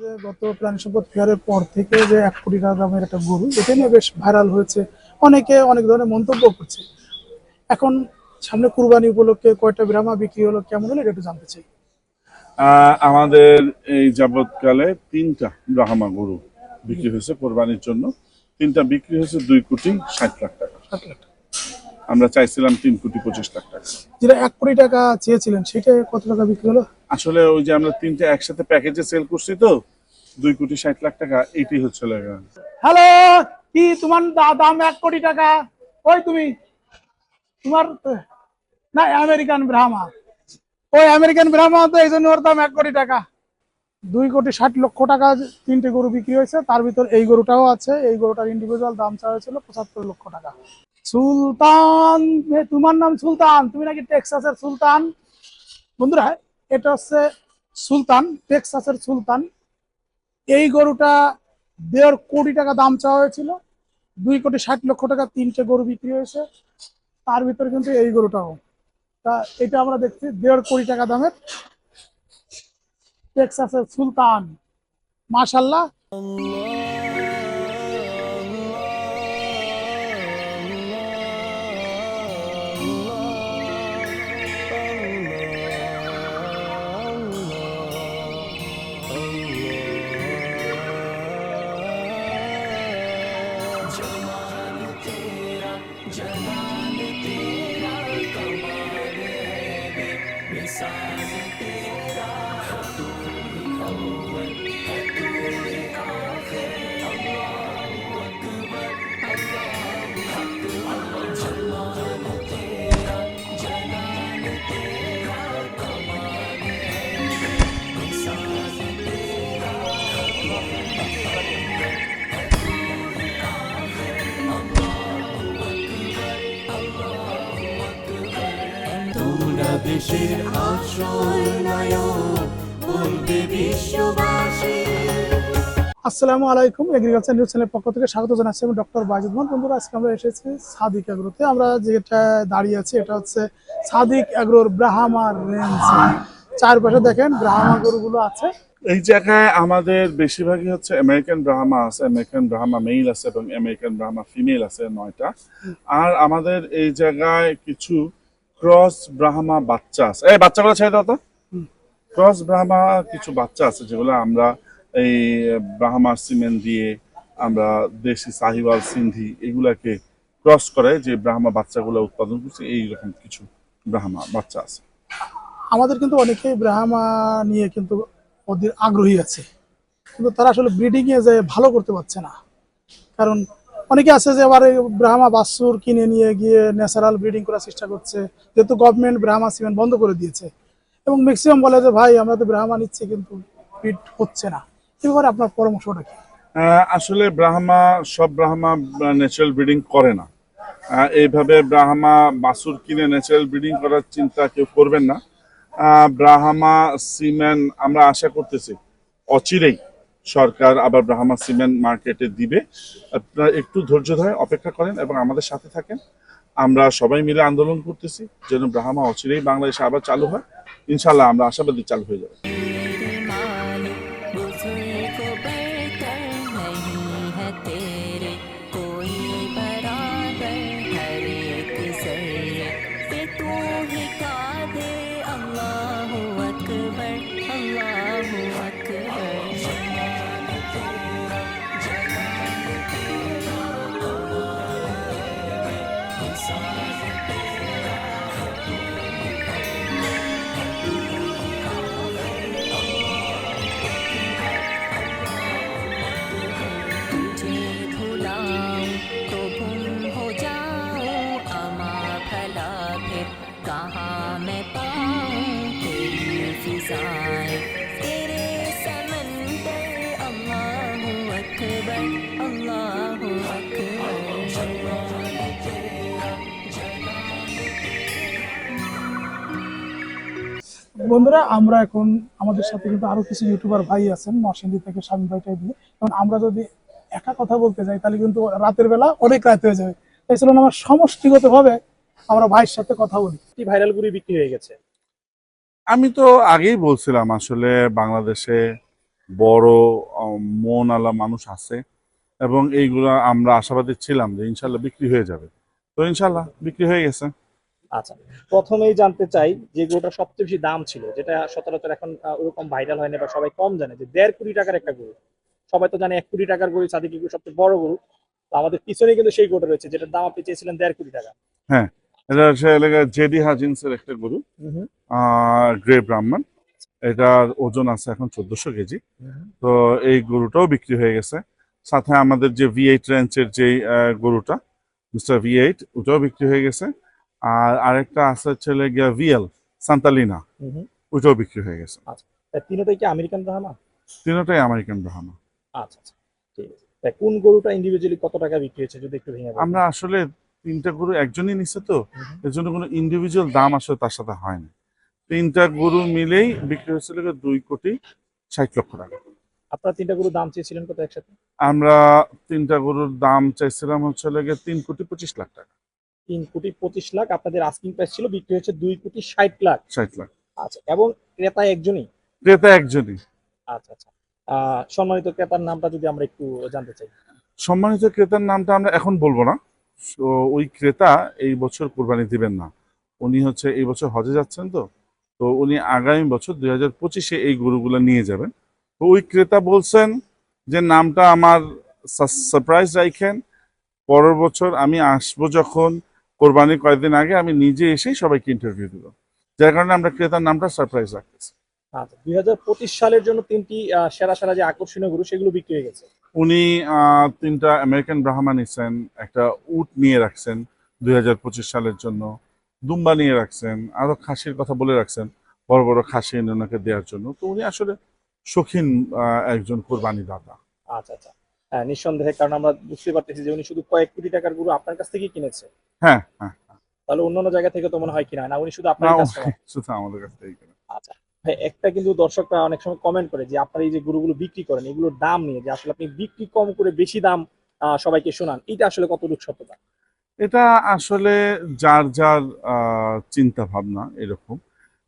যে গত প্রাণী সম্পদ ফেয়ারের পর থেকে যে এক কোটি টাকা দামের একটা গরু এটা নিয়ে বেশ ভাইরাল হয়েছে। অনেকে অনেক ধরনের মন্তব্য করছে। এখন সামনে কুরবানি উপলক্ষে কয়টা ব্রাহ্মা বিক্রি হলো কেমন হলো এটা একটু জানতে চাই। আমাদের এই যাবৎকালে তিনটা ব্রাহ্মা গরু বিক্রি হয়েছে কোরবানির জন্য। তিনটা বিক্রি হয়েছে দুই কোটি ষাট লাখ টাকা। ষাট লাখ টাকা। আমরা চাইছিলাম তিন কোটি পঁচিশ লাখ টাকা। যেটা এক কোটি টাকা চেয়েছিলেন সেটা কত টাকা বিক্রি হলো? আসলে ওই যে আমরা তিনটা একসাথে প্যাকেজে সেল করছি তো, দুই কোটি ষাট লাখ টাকা এটি হচ্ছে হ্যালো, কি তোমার দাম এক কোটি টাকা? ওই তুমি, তোমার, না আমেরিকান ব্রাহ্মা ওই আমেরিকান ব্রাহ্মা তো এই জন্য ওর দাম এক কোটি টাকা। দুই কোটি ষাট লক্ষ টাকা তিনটে গরু বিক্রি হয়েছে, তার ভিতর এই গরুটাও আছে, এই গরুটার ইন্ডিভিজুয়াল দাম চাওয়া হয়েছিল পঁচাত্তর লক্ষ টাকা। সুলতান তোমার নাম সুলতান, তুমি নাকি টেক্সাসের সুলতান? বন্ধুরা এটা হচ্ছে সুলতান, টেক্সাসের সুলতান। এই গরুটা দেড় কোটি টাকা দাম চাওয়া হয়েছিল। দুই কোটি ষাট লক্ষ টাকা তিনটে গরু বিক্রি হয়েছে। তার ভিতরে কিন্তু এই গরুটাও। তা এটা আমরা দেখছি দেড় কোটি টাকা দামের টেক্সাসের সুলতান। মাশাল্লাহ দেশের আসল নায়ক বলবে বিশ্ববাসী। আসসালামু আলাইকুম এগ্রিকালচার নিউজ চ্যানেলের পক্ষ থেকে স্বাগত জানাচ্ছি আমি ডক্টর বাজিদ মোহন বন্ধুরা আজকে আমরা এসেছি সাদিক এগ্রোতে। আমরা যেটা দাঁড়িয়ে আছি এটা হচ্ছে সাদিক এগ্রোর ব্রাহ্মা রেঞ্জ চারপাশে দেখেন ব্রাহ্মা গরুগুলো আছে। এই জায়গায় আমাদের বেশিরভাগই হচ্ছে আমেরিকান ব্রাহ্মা আছে আমেরিকান ব্রাহ্মা মেইল আছে এবং আমেরিকান ব্রাহ্মা ফিমেল আছে নয়টা। আর আমাদের এই জায়গায় কিছু ক্রস ব্রাহ্মা বাচ্চা আছে। এই বাচ্চাগুলো ছেড়ে দাও তো। ক্রস ব্রাহ্মা কিছু বাচ্চা আছে যেগুলো আমরা এই ব্রাহ্মা সিমেন্ট দিয়ে আমরা দেশি সাহিওয়াল সিন্ধি এগুলাকে ক্রস করে যে ব্রাহ্মা বাচ্চাগুলো উৎপাদন করছে এইরকম কিছু ব্রাহ্মা বাচ্চা আছে। আমাদের কিন্তু অনেকেই ব্রাহ্মা নিয়ে কিন্তু ওদের আগ্রহী আছে। কিন্তু তারা আসলে ব্রিডিং এ যে ভালো করতে পারছে না। কারণ অনেকে আছে যে আবার ব্রাহ্মা বাসুর কিনে নিয়ে গিয়ে ন্যাচারাল ব্রিডিং করার চেষ্টা করছে, যেহেতু গভর্নমেন্ট ব্রাহ্মা সিমেন্ট বন্ধ করে দিয়েছে। এবং ম্যাক্সিমাম বলে যে, ভাই, আমরা তো ব্রাহ্মা নিচ্ছি, কিন্তু ব্রিড হচ্ছে না। এ আপনার পরামর্শটা কি? আসলে ব্রাহ্মা, সব ব্রাহ্মা ন্যাচারাল ব্রিডিং করে না। এইভাবে ব্রাহ্মা বাসুর কিনে ন্যাচারাল ব্রিডিং করার চিন্তা কেউ করবেন না। ব্রাহ্মা সিমেন্ট আমরা আশা করতেছি অচিরেই সরকার আবার ব্রাহ্মা সিমেন্ট মার্কেটে দিবে। আপনারা একটু ধৈর্য ধরে অপেক্ষা করেন এবং আমাদের সাথে থাকেন। আমরা সবাই মিলে আন্দোলন করতেছি, যেন ব্রাহ্মা অচিরেই বাংলাদেশে আবার চালু হয়। ইনশাল্লাহ আমরা আশাবাদী চালু হয়ে যাবে। বন্ধুরা আমরা এখন আমাদের সাথে কিন্তু আরও কিছু ইউটিউবার ভাই আছেন নরসিংদী থেকে স্বামী ভাই টাইপ দিয়ে। কারণ আমরা যদি একা কথা বলতে যাই তাহলে কিন্তু রাতের বেলা অনেক রাত হয়ে যাবে। তাই চলুন আমার সমষ্টিগত ভাবে আমরা ভাইয়ের সাথে কথা বলি। কি ভাইরাল গুড়ি বিক্রি হয়ে গেছে? আমি তো আগেই বলছিলাম আসলে বাংলাদেশে বড় মন আলা মানুষ আছে এবং এইগুলো আমরা আশাবাদী ছিলাম যে ইনশাল্লাহ বিক্রি হয়ে যাবে। তো ইনশাল্লাহ বিক্রি হয়ে গেছে। আচ্ছা প্রথমেই জানতে চাই যে গরুটা সবচেয়ে বেশি দাম ছিল যেটা সচরাচর এখন ওরকম ভাইরাল হয়নি বা সবাই কম জানে যে দেড় কোটি টাকার একটা গরু। সবাই তো জানে এক কোটি টাকার গরু সাদিকি গরু সবচেয়ে বড় গরু। তো আমাদের পিছনে কিন্তু সেই গরুটা রয়েছে যেটার দাম আপনি চেয়েছিলেন দেড় কোটি টাকা। হ্যাঁ এটা হচ্ছে এলাকা জেডি হাজিন্সের একটা গরু গ্রে ব্রাহ্মণ। এটার ওজন আছে এখন চোদ্দশো কেজি। তো এই গরুটাও বিক্রি হয়ে গেছে। সাথে আমাদের যে ভি এইট রেঞ্চের যে গরুটা মিস্টার ভি এইট ওটাও বিক্রি হয়ে গেছে। আর আরেকটা আছে ছেলে গিয়া ভিএল সান্তালিনা। ওইটাও বিক্রি হয়ে গেছে। আচ্ছা তিনটাই কি আমেরিকান ব্রাহ্মা তিনটাই আমেরিকান ব্রাহ্মা আচ্ছা আচ্ছা ঠিক আছে। কোন গরুটা ইন্ডিভিজুয়ালি কত টাকা বিক্রি হয়েছে যদি একটু ভেঙে আমরা আসলে তিনটা গরু একজনই নিচ্ছে তো। এর জন্য কোনো ইন্ডিভিজুয়াল দাম আসলে তার সাথে হয় না। তিনটা গরু মিলেই বিক্রি হয়েছিল দুই কোটি ষাট লক্ষ টাকা। আপনারা তিনটা গরুর দাম চেয়েছিলেন কত একসাথে? আমরা তিনটা গরুর দাম চাইছিলাম হচ্ছে লেগে তিন কোটি পঁচিশ লাখ টাকা। তিন কোটি পঁচিশ লাখ। আপনাদের আস্কিং প্রাইস ছিল বিক্রি হচ্ছে দুই কোটি ষাট লাখ। ষাট লাখ। আচ্ছা এবং ক্রেতা একজনই? ক্রেতা একজনই। আচ্ছা আচ্ছা। সম্মানিত ক্রেতার নামটা যদি আমরা একটু জানতে চাই। সম্মানিত ক্রেতার নামটা আমরা এখন বলব না। তো ওই ক্রেতা এই বছর কোরবানি দিবেন না। উনি হচ্ছে এই বছর হজে যাচ্ছেন তো। তো উনি আগামী বছর দুই হাজার পঁচিশে এই গরুগুলো নিয়ে যাবেন। তো ওই ক্রেতা বলছেন যে নামটা আমার সারপ্রাইজ রাখেন পরের বছর আমি আসব যখন কোরবানি কয়েকদিন আগে আমি নিজে এসেই সবাইকে ইন্টারভিউ দিব যার কারণে আমরা ক্রেতার নামটা সারপ্রাইজ রাখতেছি। আচ্ছা দুই সালের জন্য তিনটি সেরা সেরা যে আকর্ষণীয় গরু সেগুলো বিক্রি হয়ে গেছে। উনি তিনটা আমেরিকান ব্রাহ্মা নিচ্ছেন একটা উট নিয়ে রাখছেন দুই হাজার পঁচিশ সালের জন্য দুম্বা নিয়ে রাখছেন আরও খাসির কথা বলে রাখছেন বড় বড় খাসি ওনাকে দেওয়ার জন্য। তো উনি আসলে শৌখিন একজন কোরবানি দাতা। আচ্ছা আচ্ছা। নিঃসন্দেহে কারণ আমরা বুঝতে পারতেছি যে উনি শুধু কয়েক কোটি টাকার গরু আপনার কাছ থেকেই কিনেছে। হ্যাঁ হ্যাঁ তাহলে অন্যান্য জায়গা থেকে তো মনে হয় কিনা না উনি শুধু আপনার ও কাস্টমার শুধু আমাদের কাছ থেকেই কেনা। আচ্ছা একটা কিন্তু দর্শকরা অনেক সময় কমেন্ট করে যে আপনার এই যে গরুগুলো বিক্রি করেন এগুলোর দাম নিয়ে যে আসলে আপনি বিক্রি কম করে বেশি দাম আহ, সবাইকে শোনান এটা আসলে কতটুকু সত্যতা? এটা আসলে যার যার চিন্তা ভাবনা এরকম।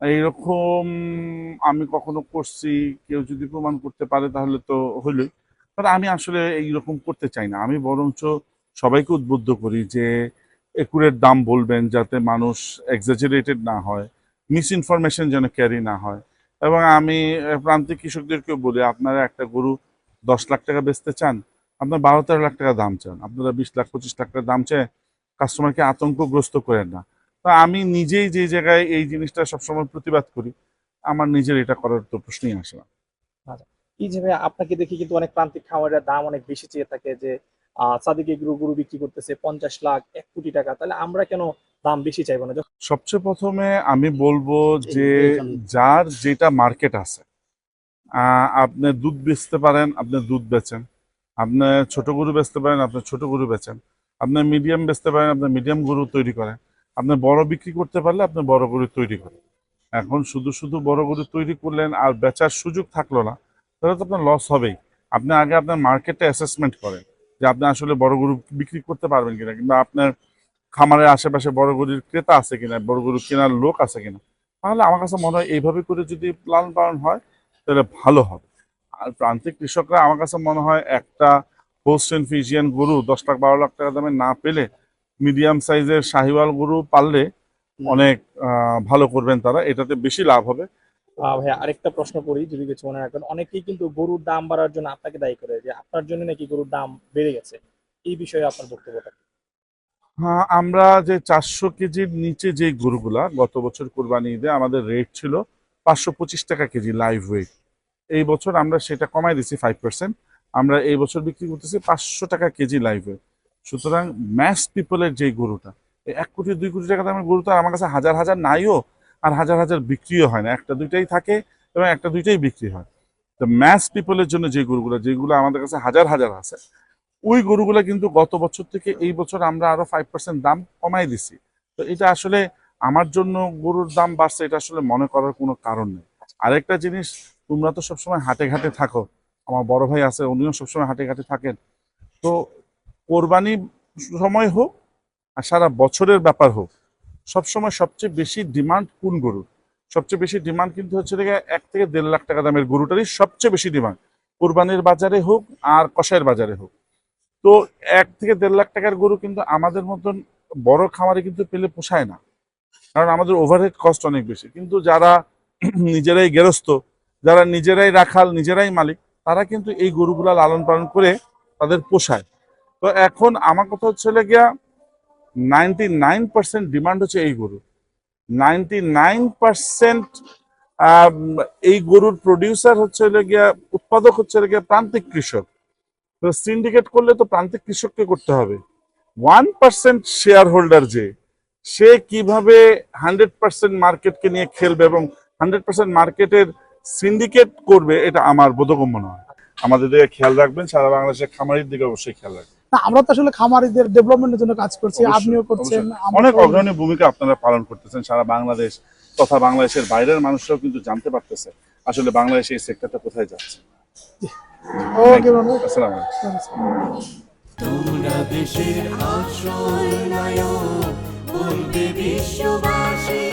এইরকম আমি কখনো করছি কেউ যদি প্রমাণ করতে পারে তাহলে তো হইলই। তবে আমি আসলে এইরকম করতে চাই না। আমি বরঞ্চ সবাইকে উদ্বুদ্ধ করি যে একুরের দাম বলবেন যাতে মানুষ এক্সাজারেটেড না হয় মিস ইনফরমেশন যেন ক্যারি না হয়। এবং আমি, প্রান্তিক কৃষকদেরকেও বলি, আপনারা একটা গরু দশ লাখ টাকা বেচতে চান, আপনার বারো তেরো লাখ টাকা দাম চান, আপনারা বিশ লাখ, পঁচিশ লাখ টাকা দাম চায় কাস্টমারকে আতঙ্কগ্রস্ত করেন না। তো আমি নিজেই যে জায়গায় এই জিনিসটা সবসময় প্রতিবাদ করি, আমার নিজের এটা করার তো প্রশ্নই আসে না। এই যে আপনাকে দেখি কিন্তু অনেক প্রান্তিক খামারের দাম অনেক বেশি চেয়ে থাকে যে সাদিকে গরু গরু বিক্রি করতেছে পঞ্চাশ লাখ এক কোটি টাকা তাহলে আমরা কেন দাম বেশি চাইব না? সবচেয়ে প্রথমে আমি বলব যে যার যেটা মার্কেট আছে আপনি দুধ বেচতে পারেন আপনি দুধ বেচেন। আপনি ছোট গরু বেচতে পারেন আপনি ছোট গরু বেচেন। আপনি মিডিয়াম বেচতে পারেন আপনি মিডিয়াম গরু তৈরি করেন। আপনি বড় বিক্রি করতে পারলে আপনি বড় গরু তৈরি করেন। এখন শুধু শুধু বড় গরু তৈরি করলেন আর বেচার সুযোগ থাকল না তাহলে তো আপনার লস হবেই। আপনি আগে আপনার মার্কেটে অ্যাসেসমেন্ট করেন যে আপনি আসলে বড় গরু বিক্রি করতে পারবেন কিনা কিংবা আপনার খামারের আশেপাশে বড় গরুর ক্রেতা আছে কিনা, বড় গরু কেনার লোক আছে কিনা। তাহলে আমার কাছে মনে হয় এইভাবে করে যদি লালন পালন হয়, তাহলে ভালো হবে। আর প্রান্তিক কৃষকরা আমার কাছে মনে হয় একটা হোস্টেন ফিজিয়ান গরু, দশ লাখ, বারো লাখ টাকা দামে না পেলে মিডিয়াম সাইজের শাহিওয়াল গরু পাললে অনেক ভালো করবেন তারা। এটাতে বেশি লাভ হবে। আহ ভাই আরেকটা প্রশ্ন করি, যদি কিছু মনে রাখবেন অনেকেই কিন্তু গরুর দাম বাড়ার জন্য আপনাকে দায়ী করে, যে আপনার জন্য নাকি গরুর দাম বেড়ে গেছে? এই বিষয়ে আপনার বক্তব্যটা? হ্যাঁ আমরা যে চারশো কেজির নিচে যে গরুগুলা, গত বছর কোরবানি ঈদে আমাদের রেট ছিল পাঁচশো পঁচিশ টাকা কেজি লাইভ ওয়েট এই বছর আমরা সেটা কমাই দিছি ফাইভ পার্সেন্ট আমরা এই বছর বিক্রি করতেছি পাঁচশো টাকা কেজি লাইভ ওয়েট সুতরাং ম্যাস পিপলের যে গরুটা এক কোটি, দুই কোটি টাকা দামের গরু তো আমার কাছে হাজার হাজার নাইও আর হাজার হাজার বিক্রিও হয় না। একটা দুইটাই থাকে এবং একটা দুইটাই বিক্রি হয়। তো ম্যাস পিপলের জন্য যে গরুগুলো, যেগুলো আমাদের কাছে হাজার হাজার আছে, ওই গরুগুলো কিন্তু গত বছর থেকে এই বছর আমরা আরও ফাইভ পার্সেন্ট দাম কমাই দিছি। তো এটা আসলে আমার জন্য গরুর দাম বাড়ছে, এটা আসলে মনে করার কোনো কারণ নেই। আরেকটা জিনিস, তোমরা তো সবসময় হাটে ঘাটে থাকো। আমার বড় ভাই আছে, উনিও সবসময় হাটে ঘাটে থাকেন। তো কোরবানি সময় হোক আর সারা বছরের ব্যাপার হোক সবসময় সবচেয়ে বেশি ডিমান্ড কোন গরুর সবচেয়ে বেশি ডিমান্ড কিন্তু হচ্ছে দেখে এক থেকে দেড় লাখ টাকা দামের গরুটারই সবচেয়ে বেশি ডিমান্ড কোরবানির বাজারে হোক আর কষাইয়ের বাজারে হোক। তো এক থেকে দেড় লাখ টাকার গরু কিন্তু আমাদের মতন বড় খামারে কিন্তু পেলে পোষায় না। কারণ আমাদের ওভারহেড কস্ট অনেক বেশি। কিন্তু যারা নিজেরাই গেরস্ত, যারা নিজেরাই রাখাল, নিজেরাই মালিক, তারা কিন্তু এই গরুগুলা লালন পালন করে তাদের পোষায়। তো এখন আমার কথা হচ্ছে গিয়া নাইনটি নাইন পার্সেন্ট ডিমান্ড হচ্ছে এই গরু। নাইনটি নাইন পার্সেন্ট এই গরুর প্রডিউসার হচ্ছে গিয়া, উৎপাদক হচ্ছে গিয়া প্রান্তিক কৃষক। তো সিন্ডিকেট করলে তো প্রান্তিক কৃষককে করতে হবে। ওয়ান পার্সেন্ট শেয়ার হোল্ডার যে, সে কীভাবে হান্ড্রেড পার্সেন্ট মার্কেটকে নিয়ে খেলবে এবং হান্ড্রেড পার্সেন্ট মার্কেটের সিন্ডিকেট করবে, এটা আমার বোধগম্য নয়। আমাদের দিকে খেয়াল রাখবেন, সারা বাংলাদেশের খামারির দিকে অবশ্যই খেয়াল রাখবেন। না আমরা তো আসলে খামারিদের ডেভেলপমেন্টের জন্য কাজ করছি আপনিও করছেন অনেক। অগ্রণী ভূমিকা আপনারা পালন করতেছেন সারা বাংলাদেশ তথা বাংলাদেশের বাইরের মানুষরাও কিন্তু জানতে পারতেছে আসলে বাংলাদেশে এই সেক্টরটা কোথায় যাচ্ছে। ওকে। আসসালামু আলাইকুম। তোমরা দেশের আসল নায়ক বলবে বিশ্ববাসী